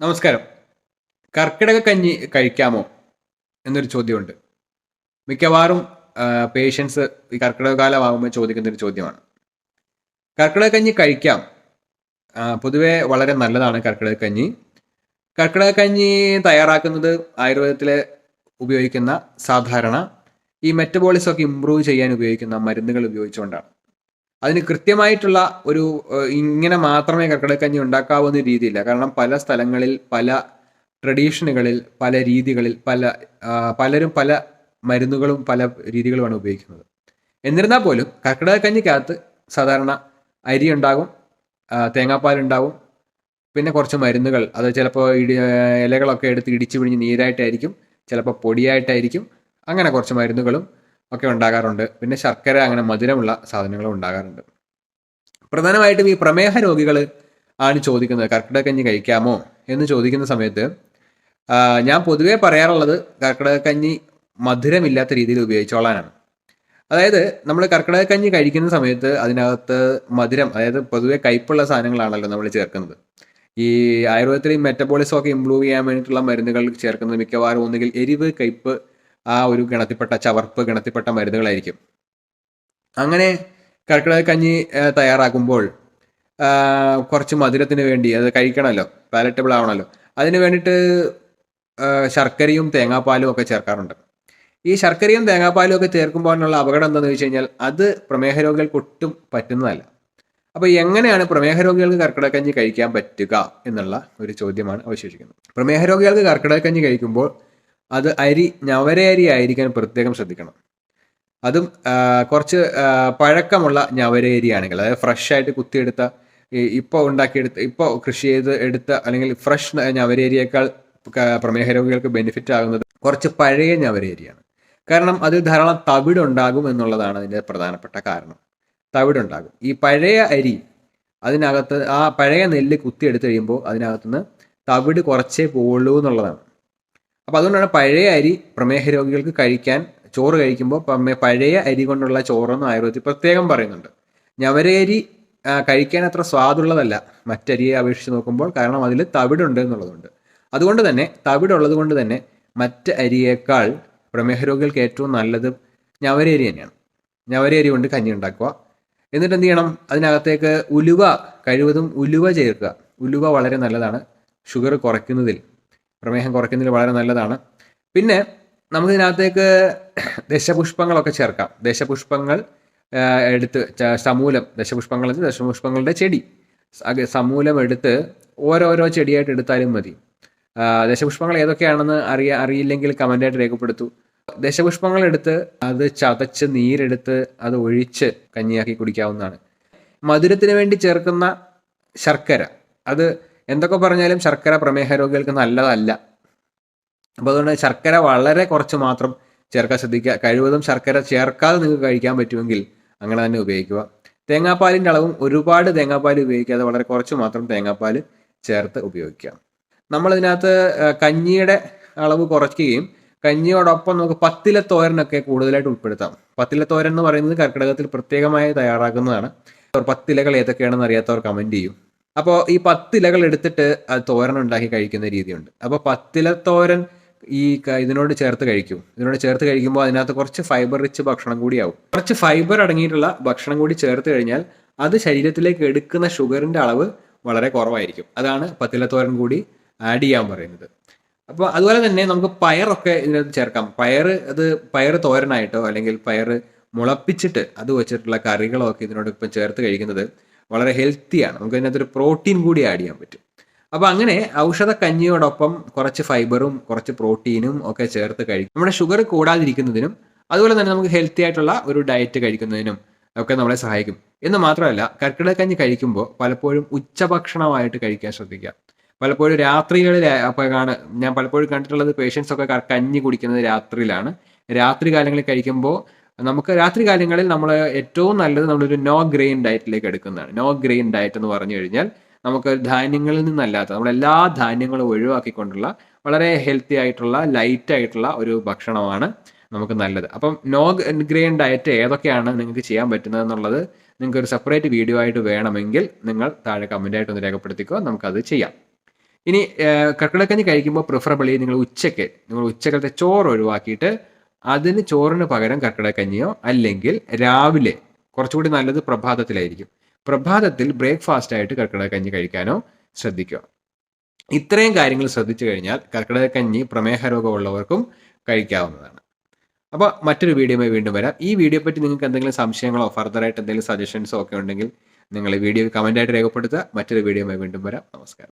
നമസ്കാരം. കർക്കിടക കഞ്ഞി കഴിക്കാമോ എന്നൊരു ചോദ്യമുണ്ട്. മിക്കവാറും പേഷ്യൻസ് ഈ കർക്കിടക കാലമാകുമ്പോൾ ചോദിക്കുന്ന ഒരു ചോദ്യമാണ്. കർക്കിടക കഞ്ഞി കഴിക്കാം. പൊതുവെ വളരെ നല്ലതാണ് കർക്കിടക കഞ്ഞി. കർക്കിടക കഞ്ഞി തയ്യാറാക്കുന്നത് ആയുർവേദത്തിൽ ഉപയോഗിക്കുന്ന സാധാരണ ഈ മെറ്റബോളിസം ഒക്കെ ഇമ്പ്രൂവ് ചെയ്യാൻ ഉപയോഗിക്കുന്ന മരുന്നുകൾ ഉപയോഗിച്ചുകൊണ്ടാണ്. അതിന് കൃത്യമായിട്ടുള്ള ഒരു ഇങ്ങനെ മാത്രമേ കർക്കിടക്കഞ്ഞി ഉണ്ടാക്കാവുന്ന രീതിയില്ല. കാരണം പല സ്ഥലങ്ങളിൽ പല ട്രഡീഷനുകളിൽ പല രീതികളിൽ പല പലരും പല മരുന്നുകളും പല രീതികളുമാണ് ഉപയോഗിക്കുന്നത്. എന്നിരുന്നാൽ പോലും കർക്കിടകക്കഞ്ഞിക്കകത്ത് സാധാരണ അരി ഉണ്ടാകും തേങ്ങാപ്പാലുണ്ടാവും പിന്നെ കുറച്ച് മരുന്നുകൾ. അത് ചിലപ്പോൾ ഇടി ഇലകളൊക്കെ എടുത്ത് ഇടിച്ചു പിഴിഞ്ഞ് നീരായിട്ടായിരിക്കും ചിലപ്പോൾ പൊടിയായിട്ടായിരിക്കും അങ്ങനെ കുറച്ച് മരുന്നുകളും ഒക്കെ ഉണ്ടാകാറുണ്ട്. പിന്നെ ശർക്കര അങ്ങനെ മധുരമുള്ള സാധനങ്ങളും ഉണ്ടാകാറുണ്ട്. പ്രധാനമായിട്ടും ഈ പ്രമേഹ രോഗികൾ ആണ് ചോദിക്കുന്നത് കർക്കിടകഞ്ഞി കഴിക്കാമോ എന്ന് ചോദിക്കുന്ന സമയത്ത് ഞാൻ പൊതുവേ പറയാറുള്ളത് കർക്കിടകക്കഞ്ഞി മധുരമില്ലാത്ത രീതിയിൽ ഉപയോഗിച്ചോളാനാണ്. അതായത് നമ്മൾ കർക്കിടകക്കഞ്ഞി കഴിക്കുന്ന സമയത്ത് അതിനകത്ത് മധുരം അതായത് പൊതുവെ കയ്പുള്ള സാധനങ്ങളാണല്ലോ നമ്മൾ ചേർക്കുന്നത്. ഈ ആയുർവേദത്തിൽ മെറ്റബോളിസം ഒക്കെ ഇംപ്രൂവ് ചെയ്യാൻ വേണ്ടിയിട്ടുള്ള മരുന്നുകൾ ചേർക്കുന്നത് മിക്കവാറും ഒന്നുകിൽ എരിവ് കയ്പ് ആ ഒരു ഗണത്തിൽപ്പെട്ട ചവർപ്പ് ഗണത്തിൽപ്പെട്ട മരുന്നുകളായിരിക്കും. അങ്ങനെ കർക്കിടക കഞ്ഞി തയ്യാറാക്കുമ്പോൾ കുറച്ച് മധുരത്തിന് വേണ്ടി അത് കഴിക്കണമല്ലോ പാലറ്റബിൾ ആവണമല്ലോ. അതിന് വേണ്ടിയിട്ട് ശർക്കരയും തേങ്ങാപ്പാലും ഒക്കെ ചേർക്കാറുണ്ട്. ഈ ശർക്കരയും തേങ്ങാപ്പാലും ഒക്കെ ചേർക്കുമ്പോഴുള്ള അപകടം എന്താണെന്ന് വെച്ച് കഴിഞ്ഞാൽ അത് പ്രമേഹ രോഗികൾക്ക് ഒട്ടും പറ്റുന്നതല്ല. അപ്പോൾ എങ്ങനെയാണ് പ്രമേഹ രോഗികൾക്ക് കഴിക്കാൻ പറ്റുക എന്നുള്ള ഒരു ചോദ്യമാണ് അവശേഷിക്കുന്നത്. പ്രമേഹ രോഗികൾക്ക് കഴിക്കുമ്പോൾ അത് അരി ഞവര അരി ആയിരിക്കാൻ പ്രത്യേകം ശ്രദ്ധിക്കണം. അതും കുറച്ച് പഴക്കമുള്ള ഞവര അരി ആണെങ്കിൽ അതായത് ഫ്രഷ് ആയിട്ട് കുത്തിയെടുത്ത ഇപ്പോൾ ഉണ്ടാക്കിയെടുത്ത ഇപ്പോൾ കൃഷി ചെയ്ത് എടുത്ത അല്ലെങ്കിൽ ഫ്രഷ് ഞവര അരിയേക്കാൾ പ്രമേഹ രോഗികൾക്ക് ബെനിഫിറ്റ് ആകുന്നത് കുറച്ച് പഴയ ഞവര അരിയാണ്. കാരണം അതിൽ ധാരാളം തവിടുണ്ടാകും എന്നുള്ളതാണ് അതിന്റെ പ്രധാനപ്പെട്ട കാരണം. തവിടുണ്ടാകും ഈ പഴയ അരി അതിനകത്ത് ആ പഴയ നെല്ല് കുത്തിയെടുത്ത് കഴിയുമ്പോൾ അതിനകത്തുനിന്ന് തവിട് കുറച്ചേ പോവുള്ളൂ എന്നുള്ളതാണ്. അപ്പോൾ അതുകൊണ്ടാണ് പഴയ അരി പ്രമേഹ രോഗികൾക്ക് കഴിക്കാൻ ചോറ് കഴിക്കുമ്പോൾ പഴയ അരി കൊണ്ടുള്ള ചോറെന്ന് ആയുർവേദത്തിൽ പ്രത്യേകം പറയുന്നുണ്ട്. ഞവരയരി കഴിക്കാൻ അത്ര സ്വാദുള്ളതല്ല. മറ്റരിയെ അപേക്ഷിച്ച് നോക്കുമ്പോൾ കാരണം അതിൽ തവിടുണ്ട് എന്നുള്ളതുണ്ട്. അതുകൊണ്ട് തന്നെ തവിടുള്ളത് കൊണ്ട് തന്നെ മറ്റ് അരിയേക്കാൾ പ്രമേഹ രോഗികൾക്ക് ഏറ്റവും നല്ലത് ഞവരയരി തന്നെയാണ്. ഞവരയരി കൊണ്ട് കഞ്ഞി ഉണ്ടാക്കുക. എന്നിട്ട് എന്ത് ചെയ്യണം? അതിനകത്തേക്ക് ഉലുവ കഴിവതും ഉലുവ ചേർക്കുക. ഉലുവ വളരെ നല്ലതാണ്. ഷുഗർ കുറയ്ക്കുന്നതിൽ പ്രമേഹം കുറയ്ക്കുന്നതിൽ വളരെ നല്ലതാണ്. പിന്നെ നമുക്കിതിനകത്തേക്ക് ദശപുഷ്പങ്ങളൊക്കെ ചേർക്കാം. ദശപുഷ്പങ്ങൾ എടുത്ത് സമൂലം ദശപുഷ്പങ്ങൾ ദശപുഷ്പങ്ങളുടെ ചെടി. സമൂലം എടുത്ത് ഓരോരോ ചെടിയായിട്ട് എടുത്താലും മതി. ദശപുഷ്പങ്ങൾ ഏതൊക്കെയാണെന്ന് അറിയ അറിയില്ലെങ്കിൽ കമന്റായിട്ട് രേഖപ്പെടുത്തു. ദശപുഷ്പങ്ങൾ എടുത്ത് അത് ചതച്ച് നീരെടുത്ത് അത് ഒഴിച്ച് കഞ്ഞിയാക്കി കുടിക്കാവുന്നതാണ്. മധുരത്തിന് വേണ്ടി ചേർക്കുന്ന ശർക്കര അത് എന്തൊക്കെ പറഞ്ഞാലും ശർക്കര പ്രമേഹ രോഗികൾക്ക് നല്ലതല്ല. അപ്പോൾ അതുകൊണ്ട് ശർക്കര വളരെ കുറച്ച് മാത്രം ചേർക്കാൻ ശ്രദ്ധിക്കുക. കഴിവതും ശർക്കര ചേർക്കാതെ നിങ്ങൾക്ക് കഴിക്കാൻ പറ്റുമെങ്കിൽ അങ്ങനെ തന്നെ ഉപയോഗിക്കുക. തേങ്ങാപ്പാലിന്റെ അളവും ഒരുപാട് തേങ്ങാപ്പാൽ ഉപയോഗിക്കാതെ വളരെ കുറച്ച് മാത്രം തേങ്ങാപ്പാൽ ചേർത്ത് ഉപയോഗിക്കുക. നമ്മളിതിനകത്ത് കഞ്ഞിയുടെ അളവ് കുറയ്ക്കുകയും കഞ്ഞിയോടൊപ്പം നമുക്ക് പത്തില തോരനൊക്കെ കൂടുതലായിട്ട് ഉൾപ്പെടുത്താം. പത്തില തോരൻ എന്ന് പറയുന്നത് കർക്കിടകത്തിൽ പ്രത്യേകമായി തയ്യാറാക്കുന്നതാണ്. പത്തിലകൾ ഏതൊക്കെയാണെന്ന് അറിയാത്തവർ കമന്റ് ചെയ്യും. അപ്പോൾ ഈ പത്തിലകൾ എടുത്തിട്ട് അത് തോരൻ ഉണ്ടാക്കി കഴിക്കുന്ന രീതിയുണ്ട്. അപ്പോൾ പത്തില തോരൻ ഈ ഇതിനോട് ചേർത്ത് കഴിക്കും. ഇതിനോട് ചേർത്ത് കഴിക്കുമ്പോൾ അതിനകത്ത് കുറച്ച് ഫൈബർ റിച്ച് ഭക്ഷണം കൂടിയാവും കുറച്ച് ഫൈബർ അടങ്ങിയിട്ടുള്ള ഭക്ഷണം കൂടി ചേർത്ത് കഴിഞ്ഞാൽ അത് ശരീരത്തിലേക്ക് എടുക്കുന്ന ഷുഗറിന്റെ അളവ് വളരെ കുറവായിരിക്കും. അതാണ് പത്തിലത്തോരൻ കൂടി ആഡ് ചെയ്യാൻ പറയുന്നത്. അപ്പോൾ അതുപോലെ തന്നെ നമുക്ക് പയറൊക്കെ ഇതിനകത്ത് ചേർക്കാം. പയർ അത് പയർ തോരനായിട്ടോ അല്ലെങ്കിൽ പയർ മുളപ്പിച്ചിട്ട് അത് വെച്ചിട്ടുള്ള കറികളോ ഒക്കെ ഇതിനോട് ഇപ്പം ചേർത്ത് കഴിക്കുന്നത് വളരെ ഹെൽത്തിയാണ് നമുക്ക് അതിനകത്തൊരു പ്രോട്ടീൻ കൂടി ആഡ് ചെയ്യാൻ പറ്റും. അപ്പോൾ അങ്ങനെ ഔഷധ കഞ്ഞിയോടൊപ്പം കുറച്ച് ഫൈബറും കുറച്ച് പ്രോട്ടീനും ഒക്കെ ചേർത്ത് കഴിക്കും. നമ്മുടെ ഷുഗർ കൂടാതിരിക്കുന്നതിനും അതുപോലെ തന്നെ നമുക്ക് ഹെൽത്തി ആയിട്ടുള്ള ഒരു ഡയറ്റ് കഴിക്കുന്നതിനും ഒക്കെ നമ്മളെ സഹായിക്കും. എന്ന് മാത്രമല്ല കർക്കിടക കഞ്ഞി കഴിക്കുമ്പോൾ പലപ്പോഴും ഉച്ചഭക്ഷണമായിട്ട് കഴിക്കാൻ ശ്രദ്ധിക്കുക. പലപ്പോഴും രാത്രികളിൽ കാണ ഞാൻ പലപ്പോഴും കണ്ടിട്ടുള്ളത് പേഷ്യൻസ് ഒക്കെ കഞ്ഞി കുടിക്കുന്നത് രാത്രിയിലാണ്. രാത്രി കാലങ്ങളിൽ കഴിക്കുമ്പോൾ നമുക്ക് രാത്രി കാലങ്ങളിൽ നമ്മൾ ഏറ്റവും നല്ലത് നമ്മളൊരു നോ ഗ്രെയിൻ ഡയറ്റിലേക്ക് എടുക്കുന്നതാണ്. നോ ഗ്രെയിൻ ഡയറ്റ് എന്ന് പറഞ്ഞു കഴിഞ്ഞാൽ നമുക്ക് ധാന്യങ്ങളിൽ നിന്നല്ലാത്ത നമ്മൾ എല്ലാ ധാന്യങ്ങളും ഒഴിവാക്കിക്കൊണ്ടുള്ള വളരെ ഹെൽത്തി ആയിട്ടുള്ള ലൈറ്റ് ആയിട്ടുള്ള ഒരു ഭക്ഷണമാണ് നമുക്ക് നല്ലത്. അപ്പം നോ ഗ്രെയിൻ ഡയറ്റ് ഏതൊക്കെയാണ് നിങ്ങൾക്ക് ചെയ്യാൻ പറ്റുന്നത് എന്നുള്ളത് നിങ്ങൾക്ക് ഒരു സെപ്പറേറ്റ് വീഡിയോ ആയിട്ട് വേണമെങ്കിൽ നിങ്ങൾ താഴെ കമന്റ് ആയിട്ട് ഒന്ന് രേഖപ്പെടുത്തിക്കോ നമുക്കത് ചെയ്യാം. ഇനി ഏഹ്, കഴിക്കുമ്പോൾ പ്രിഫറബിളി നിങ്ങൾ ഉച്ചയ്ക്ക് നിങ്ങൾ ഉച്ചക്കത്തെ ചോറ് ഒഴിവാക്കിയിട്ട് അതിന് ചോറിന് പകരം കർക്കിടക്കഞ്ഞിയോ അല്ലെങ്കിൽ രാവിലെ കുറച്ചുകൂടി നല്ലത് പ്രഭാതത്തിലായിരിക്കും. പ്രഭാതത്തിൽ ബ്രേക്ക്ഫാസ്റ്റ് ആയിട്ട് കർക്കിടകക്കഞ്ഞി കഴിക്കാനോ ശ്രദ്ധിക്കുക. ഇത്രയും കാര്യങ്ങൾ ശ്രദ്ധിച്ചു കഴിഞ്ഞാൽ കർക്കിടകക്കഞ്ഞി പ്രമേഹ രോഗമുള്ളവർക്കും കഴിക്കാവുന്നതാണ്. അപ്പോൾ മറ്റൊരു വീഡിയോയുമായി വീണ്ടും വരാം. ഈ വീഡിയോ പറ്റി നിങ്ങൾക്ക് എന്തെങ്കിലും സംശയങ്ങളോ ഫർദറായിട്ട് എന്തെങ്കിലും സജഷൻസോ ഒക്കെ ഉണ്ടെങ്കിൽ നിങ്ങൾ ഈ വീഡിയോ കമന്റായിട്ട് രേഖപ്പെടുത്തുക. മറ്റൊരു വീഡിയോയുമായി വീണ്ടും വരാം. നമസ്കാരം.